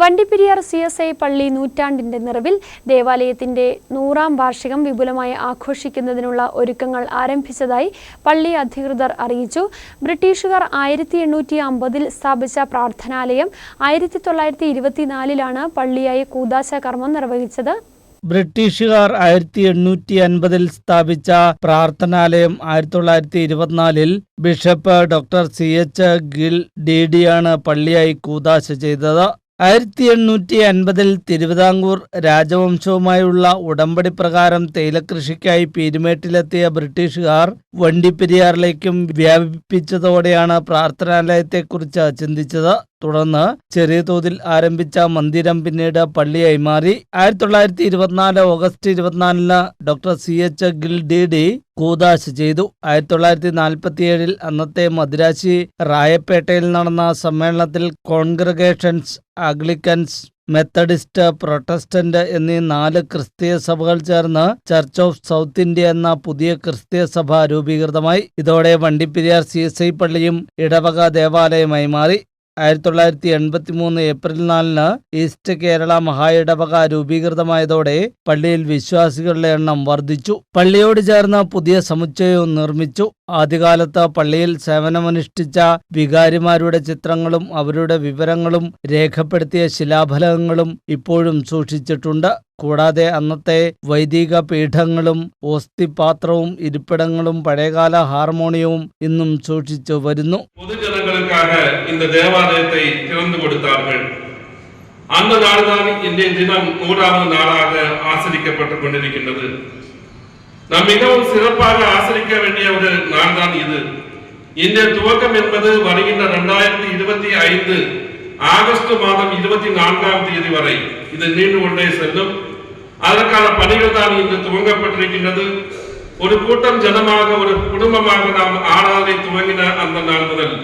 Vandiperiyar C S I പള്ളി നൂറ്റാണ്ടിന്റെ നിറവിൽ ദേവാലയത്തിന്റെ നൂറാം വാർഷികം വിപുലമായി ആഘോഷിക്കുന്നതിനുള്ള ഒരുക്കങ്ങൾ ആരംഭിച്ചതായി പള്ളി അധികൃതർ അറിയിച്ചു. ബ്രിട്ടീഷുകാർ ആയിരത്തി എണ്ണൂറ്റി അമ്പതിൽ സ്ഥാപിച്ച പ്രാർത്ഥനാലയം ആയിരത്തി തൊള്ളായിരത്തി ഇരുപത്തിനാലിലാണ് പള്ളിയായി കൂതാശ കർമ്മം നിർവഹിച്ചത്. ബ്രിട്ടീഷുകാർ ആയിരത്തി എണ്ണൂറ്റി അൻപതിൽ സ്ഥാപിച്ച പ്രാർത്ഥനാലയം ആയിരത്തി തൊള്ളായിരത്തി ഇരുപത്തിനാലിൽ bishop doctor C H Gill D ഡിയാണ് പള്ളിയായി കൂതാശ ചെയ്തത്. ആയിരത്തി എണ്ണൂറ്റി അൻപതിൽ തിരുവിതാംകൂർ രാജവംശവുമായുള്ള ഉടമ്പടി പ്രകാരം തേയിലകൃഷിക്കായി പീരുമേട്ടിലെത്തിയ ബ്രിട്ടീഷുകാർ വണ്ടിപ്പെരിയാറിലേക്കും വ്യാപിപ്പിച്ചതോടെയാണ് പ്രാർത്ഥനാലയത്തെക്കുറിച്ച് ചിന്തിച്ചത്. തുടർന്ന് ചെറിയ തോതിൽ ആരംഭിച്ച മന്ദിരം പിന്നീട് പള്ളിയായി മാറി. ആയിരത്തി തൊള്ളായിരത്തി ഇരുപത്തിനാല് ഓഗസ്റ്റ് ഇരുപത്തിനാലിന് doctor C H Gill D D കൂതാശ ചെയ്തു. ആയിരത്തി തൊള്ളായിരത്തി നാൽപ്പത്തിയേഴിൽ അന്നത്തെ മദ്രാശി റായപ്പേട്ടയിൽ നടന്ന സമ്മേളനത്തിൽ കോൺഗ്രഗേഷൻസ് അഗ്ലിക്കൻസ് മെത്തഡിസ്റ്റ് പ്രൊട്ടസ്റ്റന്റ് എന്നീ നാല് ക്രിസ്തീയ സഭകൾ ചേർന്ന് ചർച്ച് ഓഫ് സൗത്ത് ഇന്ത്യ എന്ന പുതിയ ക്രിസ്തീയ സഭ രൂപീകൃതമായി. ഇതോടെ വണ്ടിപ്പെരിയാർ സി എസ് ഐ പള്ളിയും ഇടവക ദേവാലയമായി മാറി. ആയിരത്തി തൊള്ളായിരത്തി എൺപത്തി മൂന്ന് ഏപ്രിൽ നാലിന് ഈസ്റ്റ് കേരള മഹായിടവക രൂപീകൃതമായതോടെ പള്ളിയിൽ വിശ്വാസികളുടെ എണ്ണം വർദ്ധിച്ചു. പള്ളിയോട് ചേർന്ന പുതിയ സമുച്ചയവും നിർമ്മിച്ചു. ആദ്യകാലത്ത് പള്ളിയിൽ സേവനമനുഷ്ഠിച്ച വികാരിമാരുടെ ചിത്രങ്ങളും അവരുടെ വിവരങ്ങളും രേഖപ്പെടുത്തിയ ശിലാഫലകങ്ങളും ഇപ്പോഴും സൂക്ഷിച്ചിട്ടുണ്ട്. കൂടാതെ അന്നത്തെ വൈദിക പീഠങ്ങളും ഓസ്തിപാത്രവും ഇരിപ്പിടങ്ങളും പഴയകാല ഹാർമോണിയവും ഇന്നും സൂക്ഷിച്ചു വരുന്നു. பொதுஜனங்களுக்காக இந்த தேவாலயத்தை திறந்து கொடுத்தார்கள். அந்த நாள்தான் இன்றைய தினம் நூறாவது நாளாக ஆசரிக்கப்பட்டுக் கொண்டிருக்கின்றது. நாம் மிகவும் சிறப்பாக ஆசரிக்க வேண்டிய ஒரு நாள் தான் இது. இன்றைய துவக்கம் என்பது வருகின்ற இரண்டாயிரத்தி இருபத்தி ஐந்து ஆகஸ்ட் மாதம் இருபத்தி நான்காம் தேதி வரை. இது நீண்டு கொண்டே செல்லும். அதற்கான பணிகள் தான் இன்று துவங்கப்பட்டிருக்கின்றது. ஒரு கூட்டம் ஜனமாக ஒரு குடும்பமாக நாம் ஆராதனை துவங்கின அந்த நாள் முதல்.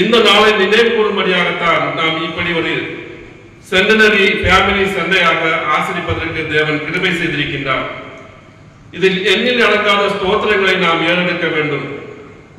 இந்த நாளை நினைவு கூறும்படியாகத்தான் நாம் இப்படி ஒரு சென்டனரி ஃபேமிலி சந்தையாக ஆசிரிப்பதற்கு தேவன் கிருமை செய்திருக்கின்றார். இதில் எண்ணில் நடக்காத ஸ்தோத்திரங்களை நாம் ஏறெடுக்க வேண்டும்.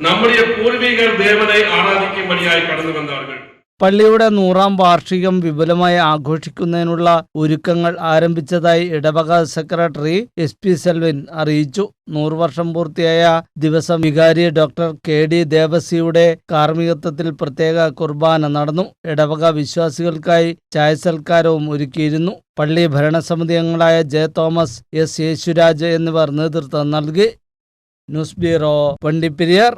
நம்முடைய பூர்வீகர் தேவனை ஆராதிக்கும்படியாய் கடந்து வந்தார்கள். പള്ളിയുടെ നൂറാം വാർഷികം വിപുലമായി ആഘോഷിക്കുന്നതിനുള്ള ഒരുക്കങ്ങൾ ആരംഭിച്ചതായി ഇടവക സെക്രട്ടറി എസ് പി സെൽവിൻ അറിയിച്ചു. നൂറ് വർഷം പൂർത്തിയായ ദിവസം വികാരി ഡോക്ടർ കെ ഡി ദേവസിയുടെ കാർമ്മികത്വത്തിൽ പ്രത്യേക കുർബാന നടന്നു. ഇടവക വിശ്വാസികൾക്കായി ചായസൽക്കാരവും ഒരുക്കിയിരുന്നു. പള്ളി ഭരണസമിതി അംഗങ്ങളായ ജെ തോമസ് എസ് യേശുരാജ് എന്നിവർ നേതൃത്വം നൽകി. News bureau Vandiperiyar.